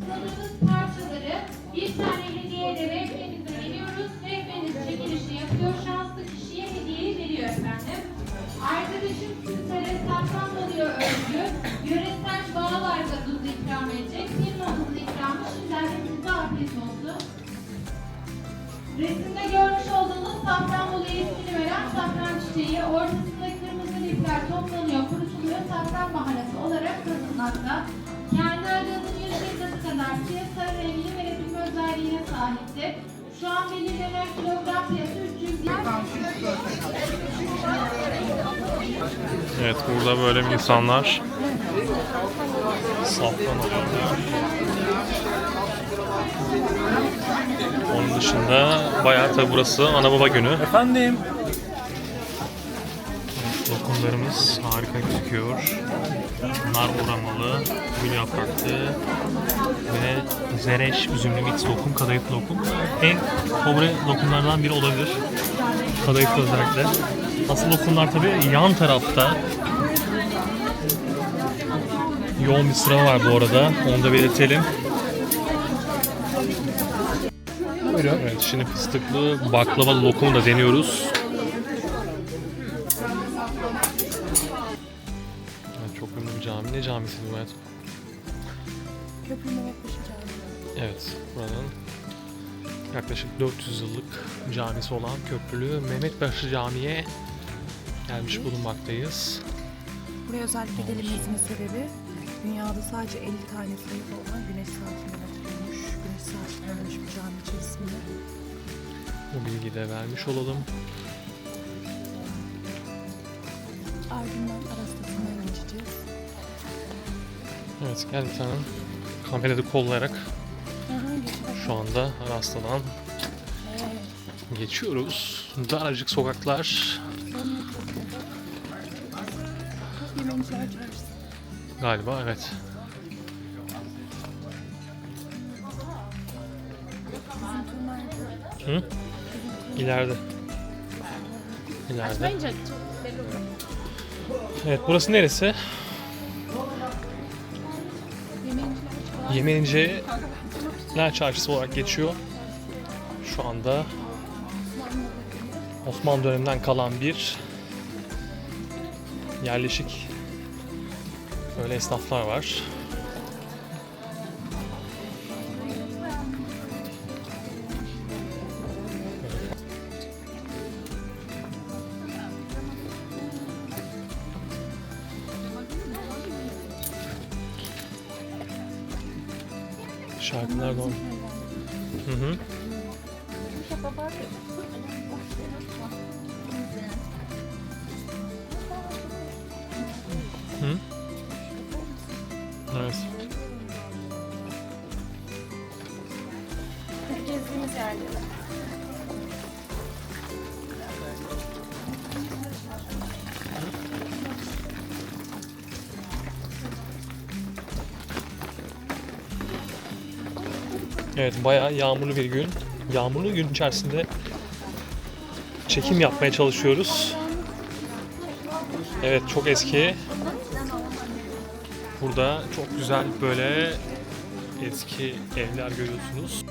Hazırladığınız parçaları bir tane hediye ederek rehberinize veriyoruz. Rehberiniz çekilişi yapıyor. Şanslı kişiye hediyeyi veriyor efendim. Arkadaşım sizlere Safranbolu'ya özgü yöresel bağlar gazozu ikram edecek. Firmamızın ikramı şimdiden hepinize afiyet olsun. Resimde görmüş olduğunuz Safranbolu'ya ismini veren safran çiçeği ortasında kırmızı lifler toplanıyor, kurutuluyor, safran baharatı olarak satılmakta. Kadar rengi ve yapım özelliğine sahiptir. Şu an belirlenen kilogram fiyatı 300 Evet burada böyle insanlar safran alıyorlar. Onun dışında bayağı tabi burası ana baba günü. Efendim. Lokumlarımız harika gözüküyor. Nar uramalı, gül yapraklı ve zereş üzümlü mix lokum, kadayıflı lokum. En favori lokumlardan biri olabilir. Kadayıflı özellikle. Asıl lokumlar tabi yan tarafta. Yoğun bir sıra var bu arada. Onu da belirtelim. Evet, şimdi fıstıklı baklava lokumu da deniyoruz. Cami. Ne camisi bu hayat? Köprü Mehmetpaşa Camii. Evet, buranın yaklaşık 400 yıllık camisi olan Köprülü Mehmetbaşı Camii'ye gelmiş bulunmaktayız. Buraya özellikle gelinmesinin sebebi dünyada sadece 50 tane sayılı olan güneş saatinde oturulmuş. Güneş saati varmış bu cami içerisinde. Bu bilgiyi de vermiş olalım. Ardından Arastası'na geçeceğiz. Evet, gel bir tane kamerada kollayarak şu anda Evet. geçiyoruz. Daracık sokaklar galiba evet. Hı? İleride. İleride. Evet burası neresi? Yemenciler Çarşısı olarak geçiyor. Şu anda Osmanlı döneminden kalan bir yerleşik böyle esnaflar var. Şarkılar da Hı hı. Evet bayağı yağmurlu bir gün. Yağmurlu gün içerisinde çekim yapmaya çalışıyoruz. Evet çok eski. Burada çok güzel böyle eski evler görüyorsunuz.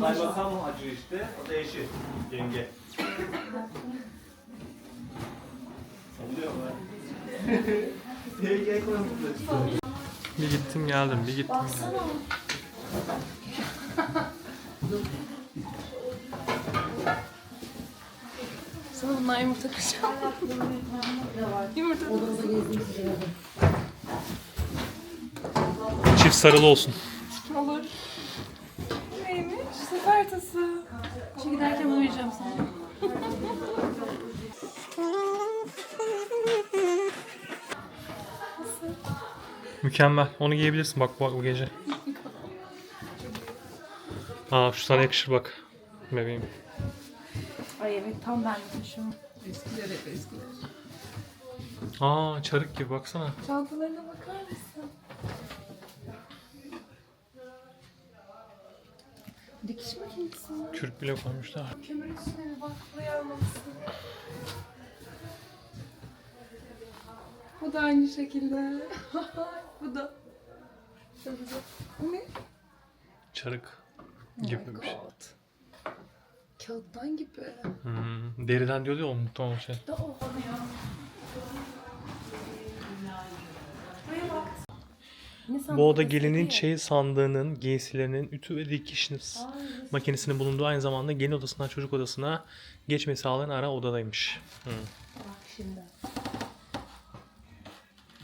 Kaymakam acı işte. O da eşi. Yenge. Bir gittim geldim, bir gittim geldim. Sana bundan yumurta kıracağım. yumurta Çift sarılı olsun. olur. Neymiş? Sefer tası. Şu giderken bunu vereceğim sana. Mükemmel. Onu giyebilirsin bak bu, bu gece. Aa şu sana yakışır bak. Bebeğim. Ay evet tam benlik şu. Aa çarık gibi baksana. Çantalarına bakar mısın? Dikiş makinesi mi? Kürk bile koymuşlar. Kömür üstüne bir bak. Buraya almalısın. Bu da aynı şekilde. Bu da. Çok güzel. Bu ne? Çarık gibi bir şey. Kağıttan gibi. Hmm, deriden diyor ya o muhtemelen şey. Da o ya. Buraya bak. Ne? Bu oda gelinin çeyiz sandığının, giysilerinin, ütü ve dikiş makinesinin bulunduğu aynı zamanda gelin odasından çocuk odasına geçmeyi sağlayan ara odadaymış. Hı. Bak şimdi.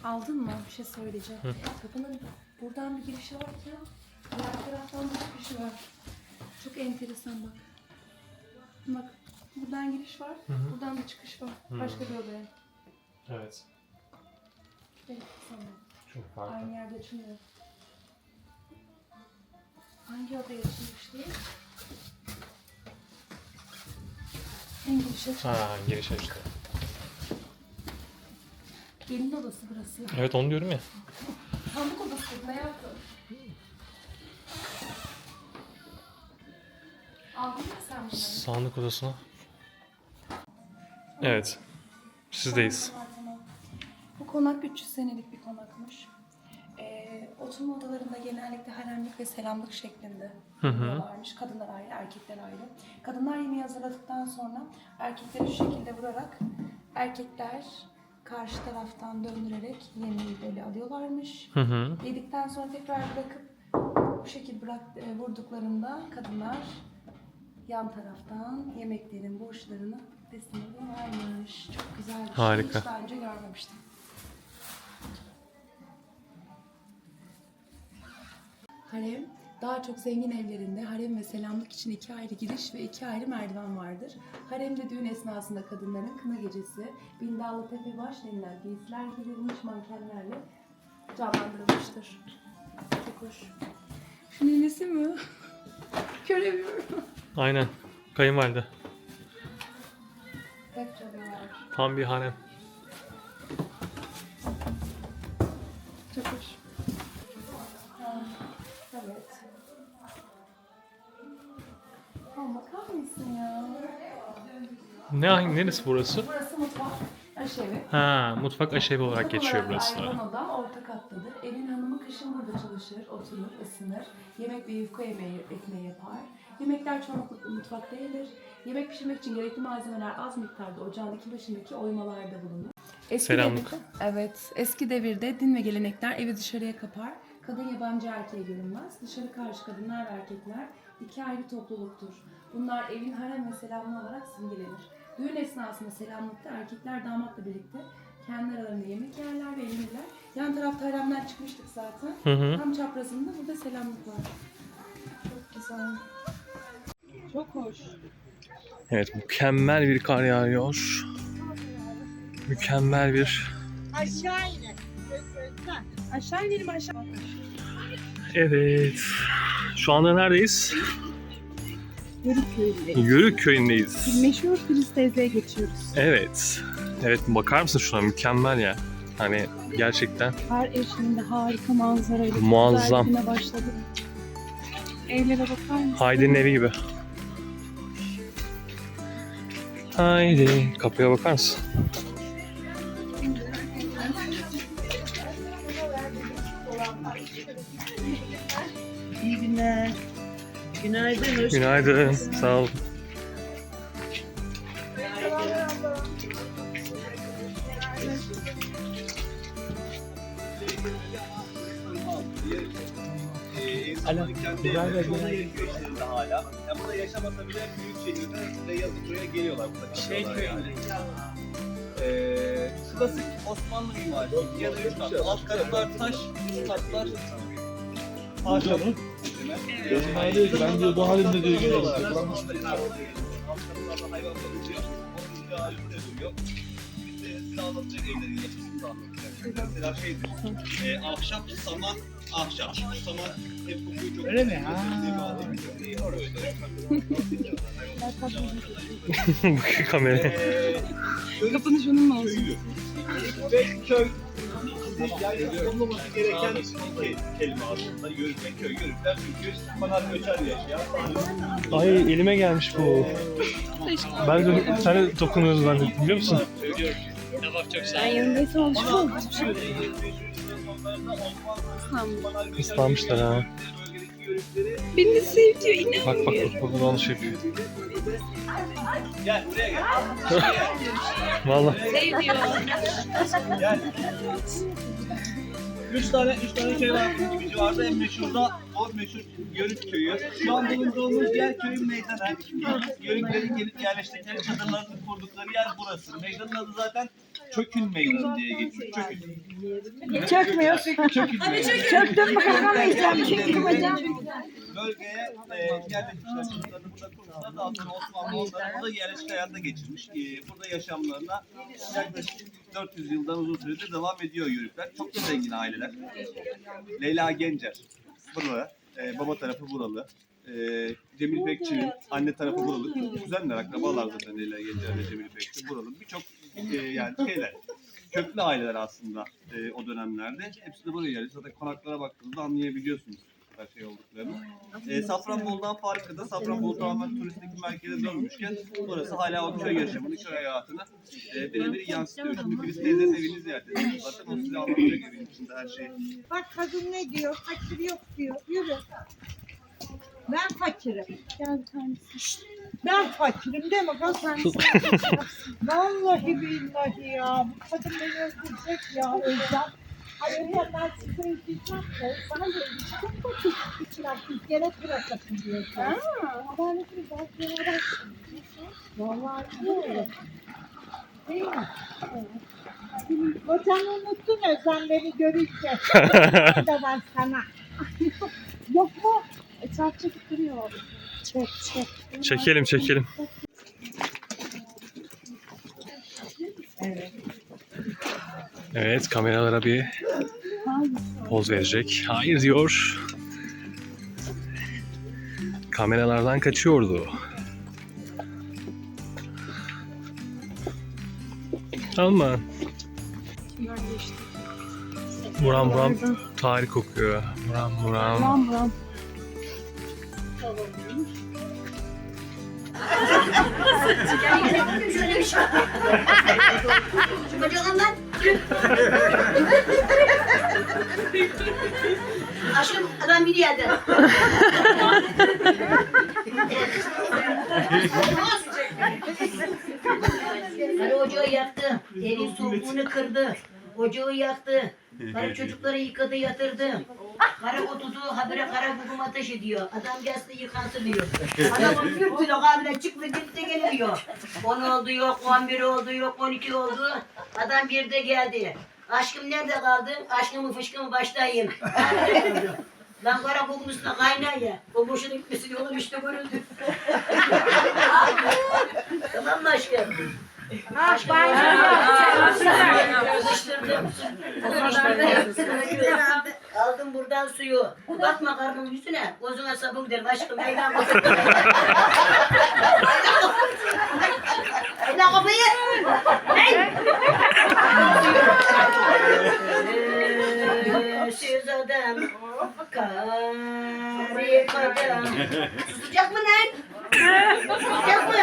Aldın mı? Bir şey söyleyeceğim. Kapının buradan bir girişi varken diğer taraftan bir çıkışı var. Çok enteresan bak. Bak buradan giriş var, buradan bir çıkış var. Başka bir odaya. Evet. Enteresan bak. Çok farklı. Aynı yerde açılıyor. Hangi odaya açılmıştı? En girişe. Ha giriş işte. Gelin odası burası. Evet onu diyorum ya. Sandık odası ne yaptın? Aldın mı sen bunları? Sandık odasına. Evet. Sizdeyiz. Konak 300 senelik bir konakmış. Ee, oturma odalarında genellikle haremlik ve selamlık şeklinde varmış. Kadınlar ayrı, erkekler ayrı. Kadınlar yemeği hazırladıktan sonra erkekleri şu şekilde vurarak erkekler karşı taraftan döndürerek yemeği böyle alıyorlarmış. Hı hı. Yedikten sonra tekrar bırakıp bu şekilde bırak, e, vurduklarında kadınlar yan taraftan yemeklerin borçlarını teslim ediyorlarmış. Çok güzel bir Harika. şey. Hiç daha önce görmemiştim. Harem, daha çok zengin evlerinde harem ve selamlık için iki ayrı giriş ve iki ayrı merdiven vardır. Haremde düğün esnasında kadınların kına gecesi, bindallı tepe baş denilen giysiler giydirilmiş mankenlerle canlandırılmıştır. Çok hoş. Şu nenesi mi? Göremiyorum. Aynen. Kayınvalide. Pek çalıyorlar. Tam bir harem. Evet. Ha, bakar mısın ya? Ne neresi burası? Burası mutfak. Aşevi. Ha, mutfak aşevi olarak Mutfak geçiyor olarak burası. ayrılan oda orta kattadır. Evin hanımı kışın burada çalışır, oturur, ısınır. Yemek ve yufka yemeği, ekmeği yapar. Yemekler çoğunlukla mutfakta yenir. Yemek pişirmek için gerekli malzemeler az miktarda ocağın iki başındaki oymalarda bulunur. Eski Selamlık. devirde- evet. Eski devirde din ve gelenekler evi dışarıya kapar. Kadın yabancı erkeğe görünmez. Dışarı karşı kadınlar ve erkekler iki ayrı topluluktur. Bunlar evin harem ve selamlı olarak simgelenir. Düğün esnasında selamlıkta erkekler damatla birlikte kendi aralarında yemek yerler ve eğlenirler. Yan tarafta haremden çıkmıştık zaten. Hı hı. Tam çaprazında burada selamlık var. Çok güzel. Çok hoş. Evet mükemmel bir kar yağıyor. Mükemmel bir Aşağı inin. Aşağı inelim aşağı. Evet. Şu anda neredeyiz? Yörük köyündeyiz. Yörük köyündeyiz. Meşhur Filiz teyzeye geçiyoruz. Evet. Evet bakar mısın şuna mükemmel ya. Hani gerçekten Her eşliğinde harika manzarayla. Muazzam. güzel güne başladık. Evlere bakar mısın? Haydi'nin evi gibi. Haydi. Kapıya bakar mısın? İyi günler. Günaydın. Hoş Günaydın. Sağ ol. Alo. Güzel bir gün. Hala. Ya burada yaşamasa bile büyük şehirde yazın buraya geliyorlar. Burada şey köyünde. Ee, klasik Osmanlı mimarisi. Ya da üç katlı. Alt katlar taş, üst katlar ahşap. Ben diyor bu halinde diyor geliyorlar. Alt katlarda hayvan bakılıyor. Onun üstü hali burada duruyor. Size anlatacak evlerin yapısını da anlatacak. Mesela şeydir. E, ahşap, saman, ahşap. Saman hep kokuyu çok Öyle mi? Ha. Kamera. Eee, Kapanış onun mu olsun? ve köy yani olmaması gereken iki kelime aslında yörük ve köy. Yörükler çünkü fanar göçer yaşayan Ay elime gelmiş bu. Ben de tane dokunuyoruz zannettim biliyor musun? Ben yanındaysa alışmış oldum. Islanmışlar ha. Beni de sev diyor inan. Bak bak bak bak yanlış yapıyor. Gel buraya gel. Valla. Sev diyor. Gel. Üç tane, üç tane köy var bizim civarda. En meşhur da o meşhur Yörük köyü. Şu an bulunduğumuz yer köyün meydanı. Yörüklerin gelip yerleştikleri çadırlarını kurdukları yer burası. Meydanın adı zaten Çökün Meydanı diye geçiyor. Çökün. Çökmüyor. Çökün. Çöktüm mü kalkamayacağım. Çöktüm hocam. Bölgeye e, yerleşmişler. Çadırlarını burada sonra Osmanlı onları burada yerleşik hayata geçirmiş. E, burada yaşamlarına yaklaşık 400 yıldan uzun süredir devam ediyor Yörükler. Çok da zengin aileler. Leyla Gencer. Buralı. E, baba tarafı buralı. E, Cemil Bekçi'nin anne tarafı buralı. Kuzenler, akrabalar zaten Leyla Gencer ve Cemil Bekçi. Buralı. Birçok e, yani şeyler. Köklü aileler aslında e, o dönemlerde. Hepsi de buraya yerleşti. Zaten konaklara baktığınızda anlayabiliyorsunuz her şey olduklarını. E, Safranbolu'dan farkı da Safranbolu tamamen turistik bir merkeze dönmüşken burası hala o köy yaşamını, köy hayatını e, birebir yansıtıyor. Şimdi Filiz teyzenin evini ziyaret ediyoruz. Zaten o size anlatacak evin içinde her şeyi. Bak kadın ne diyor? Fakir yok diyor. Yürü. Ben fakirim. Gel tanesi. Ben fakirim değil mi? Kız sen Vallahi billahi ya. Bu kadın beni öldürecek ya. Özlem. Hayır ya ben size ödeyeceğim de. Bana ödeyeceğim. Fakir. İçiler bizlere bırakasın diyor. Haa. Ben de bir bak Vallahi öyle. Değil mi? Evet. Kocanı unuttun Özlem beni görünce. da ben sana. Yok mu? Etraf çekip duruyor. Çek çek. Çekelim çekelim. Evet kameralara bir poz verecek. Hayır diyor. Kameralardan kaçıyordu. Geçti. buram buram tarih kokuyor. Buram buram. Buram buram. Bakalım lan. Aşkım adam bir yerde. Karı ocağı yaktı. Evin soğukluğunu kırdı. Ocağı yaktı. Karı çocukları yıkadı yatırdı. Karı oturdu habire kara gugum ateş ediyor. Adam gelsin yıkansın diyor. Adam bir kilo kahveden çıktı gitti gelmiyor. 10 oldu yok, 11 oldu yok, 12 oldu. Adam bir de geldi. Aşkım nerede kaldın? Aşkımı fışkımı baştayım. Lan kara üstüne kaynar ya. O boşuna gitmesi yolun işte görüldü. tamam mı aşkım? Aşkım. Kızıştırdım. Aldım buradan suyu. Bakma karnım yüzüne. Gözüne sabun derim aşkım. Meydan bakın. Ayla kapıyı. Hey! Siz adam. Garip adam. Susacak mı lan? Susacak mı?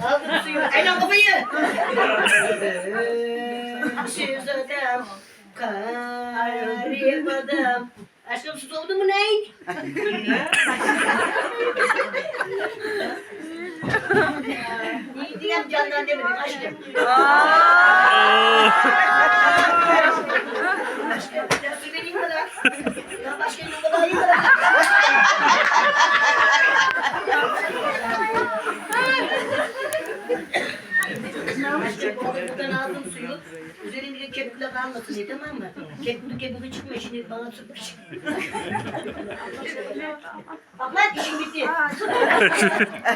Aldım suyu. Ayla kapıyı. Adam. Aşkım sus. ne? İyi diyem candan demedim aşkım. Aşkım ya su vereyim lan? Ya başka bir iyi mi lan? Aşkım buradan aldım suyu. Üzerinde kepikle kalmasın diye tamam mı? Kepikli kepikli çıkmıyor şimdi bana tutmuş. Bak lan işim bitti.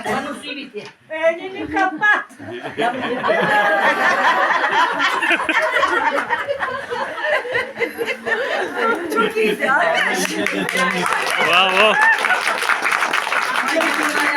Bana suyu bitti. Önünü kapat. Bravo.